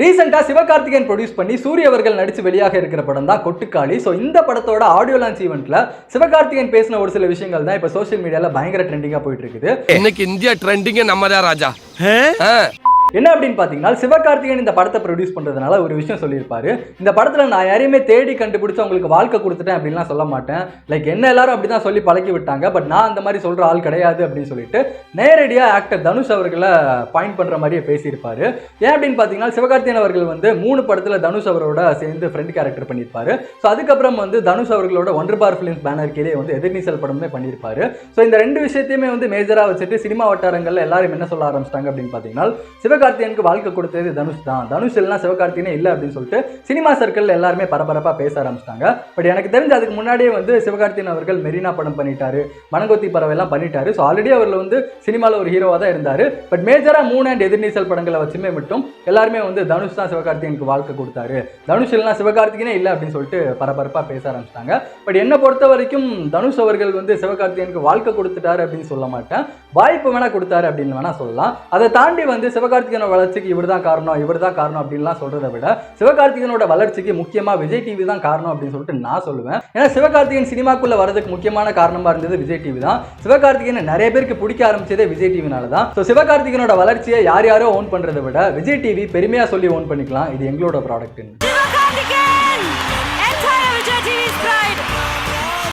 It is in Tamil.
ரீசெண்டாக சிவகார்த்திகேயன் ப்ரொடியூஸ் பண்ணி சூரிய அவர்கள் நடிச்சு வெளியாக இருக்கிற படம் தான் கொட்டுக்காளி. ஸோ இந்த படத்தோட ஆடியோ லான்ச் ஈவெண்ட்ல சிவகார்த்திகேயன் பேசின ஒரு சில விஷயங்கள் தான் இப்போ சோஷியல் மீடியால பயங்கர ட்ரெண்டிங்காக போயிட்டு இருக்குது. இன்னைக்கு இந்தியா ட்ரெண்டிங்கே நம்ம தான் ராஜா. என்ன அப்படின்னு பார்த்தீங்கன்னா சிவகார்த்திகேயன் இந்த படத்தை ப்ரொடியூஸ் பண்ணுறதுனால ஒரு விஷயம் சொல்லியிருப்பாரு. இந்த படத்தில் நான் யாரையுமே தேடி கண்டுபிடிச்சு உங்களுக்கு வாழ்க்கை கொடுத்துட்டேன் அப்படின்லாம் சொல்ல மாட்டேன். லைக் என்ன எல்லாரும் அப்படி தான் சொல்லி பழக்கி விட்டாங்க. பட் நான் அந்த மாதிரி சொல்கிற ஆள் கிடையாது அப்படின்னு சொல்லிட்டு நேரடியாக ஆக்டர் தனுஷ் அவர்களை பாயிண்ட் பண்ணுற மாதிரியே பேசியிருப்பாரு. ஏன் அப்படின்னு பார்த்தீங்கன்னா சிவகார்த்திகேயன் அவர்கள் வந்து மூணு படத்தில் தனுஷ் அவரோட சேர்ந்து ஃப்ரெண்ட் கேரக்டர் பண்ணியிருப்பாரு. ஸோ அதுக்கப்புறம் வந்து தனுஷ் அவர்களோட ஒன்று பார் ஃபிலிம்ஸ் பேனர் கீழே வந்து எதிர்நீச்சல் படமே பண்ணியிருப்பாரு. ஸோ இந்த ரெண்டு விஷயத்தையுமே வந்து மேஜராக வச்சுட்டு சினிமா வட்டாரங்களில் எல்லாரும் என்ன சொல்ல ஆரம்பிச்சிட்டாங்க அப்படின்னு பார்த்தீங்கன்னா சிவகார்த்திகேயனுக்கு வாழ்க்கை கொடுத்தது தனுஷ் தான். தனுஷ் இல்லைனா சிவகார்த்திகேயனே இல்லை அப்படின்னு சொல்லிட்டு சினிமா சர்க்கிள் எல்லாருமே பரபரப்பாக பேச ஆரம்பிச்சிட்டாங்க. பட் எனக்கு தெரிஞ்சு அதுக்கு முன்னாடியே வந்து சிவகார்த்திகேயன் அவர்கள் மெரினா படம் பண்ணிட்டாரு. மனங்கொத்தி பறவை எல்லாம் பண்ணிட்டாரு. ஸோ ஆல்ரெடி அவர்கள் வந்து சினிமாவில் ஒரு ஹீரோவாக தான் இருந்தார். பட் மேஜராக மூணு அண்ட் எதிர்நீச்சல் படங்களை வச்சுமே மட்டும் எல்லாருமே வந்து தனுஷ் தான் சிவகார்த்திகேயனுக்கு வாழ்க்கை கொடுத்தாரு. தனுஷ் இல்லைனா சிவகார்த்திகனே இல்லை அப்படின்னு சொல்லிட்டு பரபரப்பாக பேச ஆரம்பிச்சிட்டாங்க. பட் என்னை பொறுத்த வரைக்கும் தனுஷ் அவர்கள் வந்து சிவகார்த்திகேயனுக்கு வாழ்க்கை கொடுத்துட்டாரு அப்படின்னு சொல்ல மாட்டேன். வாய்ப்பு வேணால் கொடுத்தாரு அப்படின்னு வேணால் சொல்லலாம். அதை தாண்டி வந்து சிவகார்த்தி சிவகார்த்திகனோட வளர்ச்சிக்கு இவர் தான் காரணம் இவர் தான் காரணம் அப்படின்லாம் சொல்றதை விட சிவகார்த்திகேயனோட வளர்ச்சிக்கு முக்கியமா விஜய் டிவி தான் காரணம் அப்படின்னு சொல்லிட்டு நான் சொல்லுவேன். ஏன்னா சிவகார்த்திகேயன் சினிமாக்குள்ள வரதுக்கு முக்கியமான காரணமா இருந்தது விஜய் டிவி தான். சிவகார்த்திகேயன் நிறைய பேருக்கு பிடிக்க ஆரம்பிச்சதே விஜய் டிவினால தான். ஸோ சிவகார்த்திகேயனோட வளர்ச்சியை யார் யாரோ ஓன் பண்றதை விட விஜய் டிவி பெருமையா சொல்லி ஓன் பண்ணிக்கலாம். இது எங்களோட ப்ராடக்ட்